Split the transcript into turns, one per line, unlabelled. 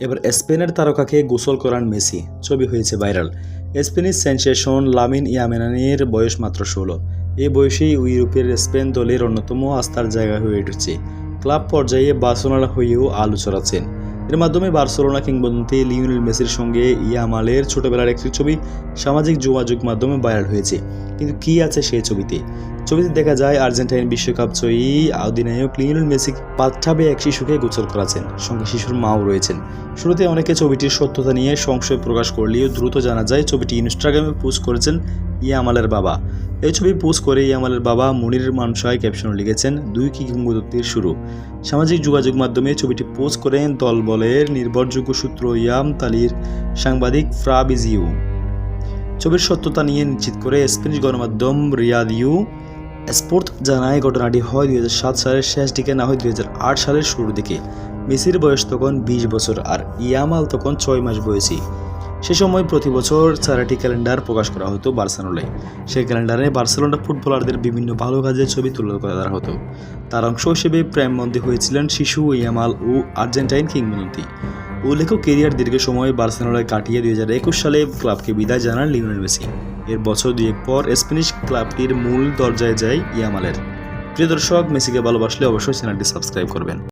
এবার স্পেনের তারকাকে গোসল করান মেসি। ছবি হয়েছে ভাইরাল। স্পেনিশ সেন্সেশন লামিন ইয়ামেনানির বয়স মাত্র ষোলো। এই বয়সেই ইউরোপের স্পেন দলের অন্যতম আস্থার জায়গা হয়ে উঠেছে। ক্লাব পর্যায়ে বার্সেলোনা হয়েও আলো ছড়াচ্ছেন। এর মাধ্যমে বার্সেলোনা কিংবদন্তি লিওনেল মেসির সঙ্গে ইয়ামালের ছোটবেলার একটি ছবি সামাজিক যোগাযোগ মাধ্যমে ভাইরাল হয়েছে। কিন্তু কি আছে সেই ছবিতে? ছবিতে দেখা যায় আর্জেন্টাইন বিশ্বকাপ জয়ী অধিনায়ক লিওনেল মেসি বাথটাবে এক শিশুকে গোচর করাছেন সঙ্গে শিশুর মাও রয়েছেন। শুরুতে অনেকে ছবিটির সত্যতা নিয়ে সংশয় প্রকাশ করলেও দ্রুত জানা যায় ছবিটি ইনস্টাগ্রামে পোস্ট করেছেন ইয়ামালের বাবা। এই ছবি পোস্ট করে ইয়ামালের বাবা মনির মানসায় ক্যাপশনে লিখেছেন, দুই কি কিংবদন্তির শুরু। সামাজিক যোগাযোগ মাধ্যমে ছবিটি পোস্ট করেন দলবলের নির্ভরযোগ্য সূত্র ইয়াম তালির সাংবাদিক ফ্রাবিজিউ ছবির সত্যতা নিয়ে নিশ্চিত করে স্প্যানিশ গণমাধ্যম রিয়াদিউ স্পোর্ট জানায়, ঘটনাটি হয় দুই হাজার সাত সালের শেষ দিকে, না হয় দুই হাজার আট সালের শুরুর দিকে। মেসির বয়স তখন বিশ বছর, আর ইয়ামাল তখন ছয় মাস বয়সী। সে সময় প্রতি বছর চারাটি ক্যালেন্ডার প্রকাশ করা হতো বার্সেলোনায়। সেই ক্যালেন্ডারে বার্সেলোনা ফুটবলারদের বিভিন্ন ভালো কাজের ছবি তুলে ধরা হতো। তার অংশ হিসেবে প্রেমবন্দী হয়েছিলেন শিশু ইয়ামাল ও আর্জেন্টাইন কিংবদন্তি। উল্লেখ্য, কেরিয়ার দীর্ঘ সময় বার্সেলোনায় কাটিয়ে দুই হাজার একুশ সালে ক্লাবকে বিদায় জানান লিওনেল মেসি। এর বছর দুয়েক পর স্প্যানিশ ক্লাবটির মূল দরজায় যায় ইয়ামালের। প্রিয় দর্শক, মেসিকে ভালোবাসলে অবশ্যই চ্যানেলটি সাবস্ক্রাইব করবেন।